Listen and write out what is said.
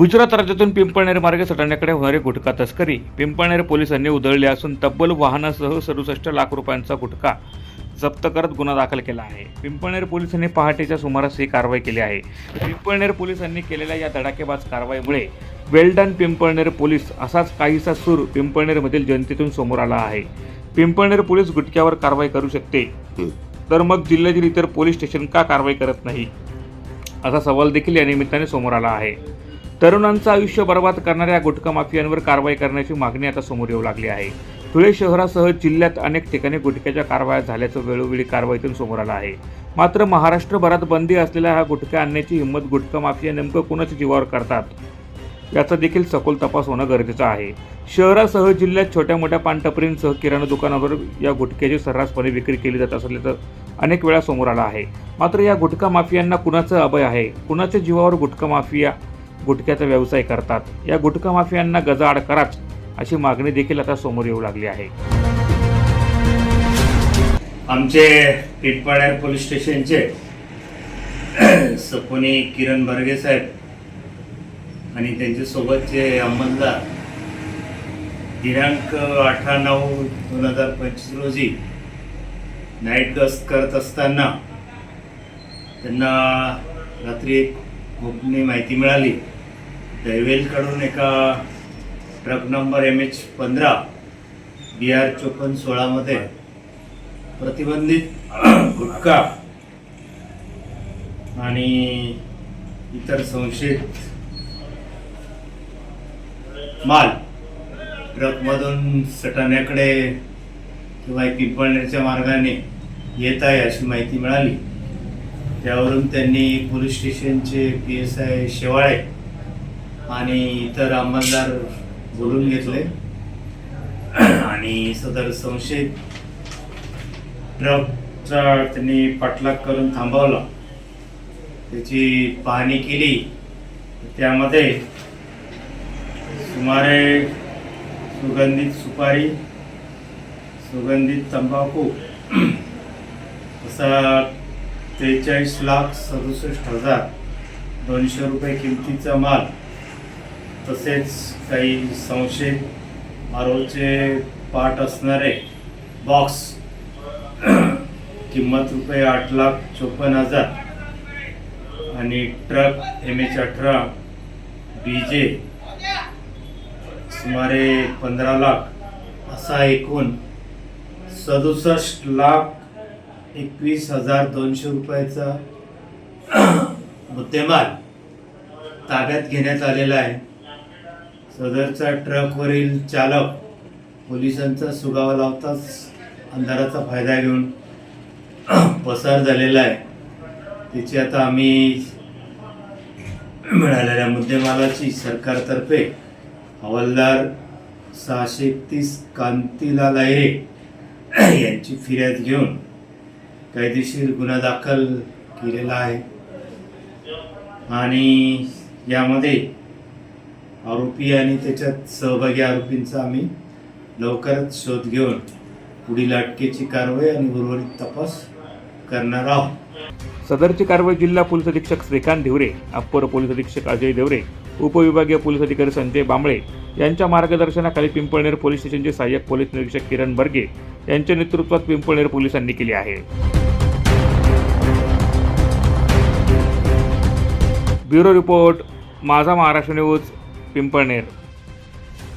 गुजरात राज्यातून पिंपळनेर मार्गे सटाण्याकडे होणारी गुटखा तस्करी. पिंपळनेर पोलिसांनी उधळली असून तब्बल वाहनासह सदुसष्ट लाख रुपयांचा गुटखा जप्त करत गुन्हा दाखल केला आहे. पिंपळनेर पोलिसांनी पहाटेच्या सुमारास ही कारवाई केली आहे. पिंपळनेर पोलिसांनी केलेल्या या धडाकेबाज कारवाईमुळे वेल्डन पिंपळनेर पोलीस असाच काहीसा सूर पिंपळनेरमधील जनतेतून समोर आला आहे. पिंपळनेर पोलीस गुटख्यावर कारवाई करू शकते. तर मग जिल्ह्यातील इतर पोलीस स्टेशन का कारवाई करत नाही? असा सवाल देखील या निमित्ताने समोर आला आहे. तरुणांचं आयुष्य बर्बाद करणाऱ्या गुटखा माफियांवर कारवाई करण्याची मागणी आता समोर येऊ लागली आहे. धुळे शहरासह जिल्ह्यात अनेक ठिकाणी गुटख्याच्या कारवाया झाल्याचं वेळोवेळी कारवाईतून समोर आलं आहे. मात्र महाराष्ट्रभरात बंदी असलेल्या हा गुटख्या आणण्याची हिंमत गुटखा माफिया नेमकं कुणाच्या जीवावर करतात याचा देखील सखोल तपास होणं गरजेचं आहे. शहरासह जिल्ह्यात छोट्या मोठ्या पानटपरींसह किराणा दुकानावर या गुटख्याची सर्रासपणे विक्री केली जात असल्याचं अनेक वेळा समोर आलं आहे. मात्र या गुटखा माफियांना कुणाचं अभय आहे? कुणाच्या जीवावर गुटखा माफिया गुटख्याचा व्यवसाय करतात. या गुटखा माफियांना गजाआड कराच अशी मागणी देखील आता समोर येऊ लागली आहे. आमचे पिटपाड्या पोलीस स्टेशनचे सपोनी किरण बर्गे साहेब आणि त्यांच्यासोबतचे अंमलदार दिनांक अठरा नऊ दोन हजार पंचवीस रोजी नाईट गस्त करत असताना त्यांना रात्री एक गोपनीय माहिती मिळाली. दैवेलकडून एका ट्रक नंबर एम एच पंधरा बी आर चोपन्न सोळामध्ये प्रतिबंधित गुटखा आणि इतर संशयित माल ट्रकमधून सटाण्याकडे किंवा पिंपळनेरच्या मार्गाने येत आहे अशी माहिती मिळाली. त्यावरून त्यांनी पोलीस स्टेशनचे पी एस आय शेवाळे आणि इतर अंमलदार बोलून घेतले. आणि सदर संशयित ट्रकचा त्यांनी पाठलाग करून थांबवला. त्याची पाहणी केली. त्यामध्ये सुमारे सुगंधित सुपारी सुगंधित तंबाखू असा त्रेचाळीस लाख सदुसष्ट हजार दोनशे रुपये किमतीचा माल तसेच काही संशयित आरोचे पाठ असणारे बॉक्स किंमत रुपये आठ लाख चोपन्न हजार आणि ट्रक एम एच अठरा बी जे सुमारे पंधरा लाख असा एकूण सदुसष्ट लाख एकवीस हजार दोनशे रुपयाचा मुद्देमाल ताब्यात घेण्यात आलेला आहे. सदरचा ट्रकवरील चालक पोलिसांचा सुगावा लावताच अंधाराचा फायदा घेऊन पसार झालेला आहे. त्याची आता आम्ही मिळालेल्या मुद्देमालाची सरकारतर्फे हवालदार सहाशे एकतीस कांतीलाल अहिरे यांची फिर्याद घेऊन कायदेशीर गुन्हा दाखल केलेला आहे. आणि यामध्ये आरोपी आणि त्याच्यात सहभागी आरोपींचा आम्ही लवकरच शोध घेऊन पुढील अटकेची कारवाई आणि उर्वरित तपास करणार आहोत. सदरची कारवाई जिल्हा पोलीस अधीक्षक श्रीकांत धिवरे अप्पर पोलीस अधीक्षक अजय देवरे उपविभागीय पोलीस अधिकारी संजय बांबळे यांच्या मार्गदर्शनाखाली पिंपळनेर पोलीस स्टेशनचे सहाय्यक पोलीस निरीक्षक किरण बर्गे यांच्या नेतृत्वात पिंपळनेर पोलिसांनी केली आहे. ब्युरो रिपोर्ट माझा महाराष्ट्र न्यूज पिंपळनेर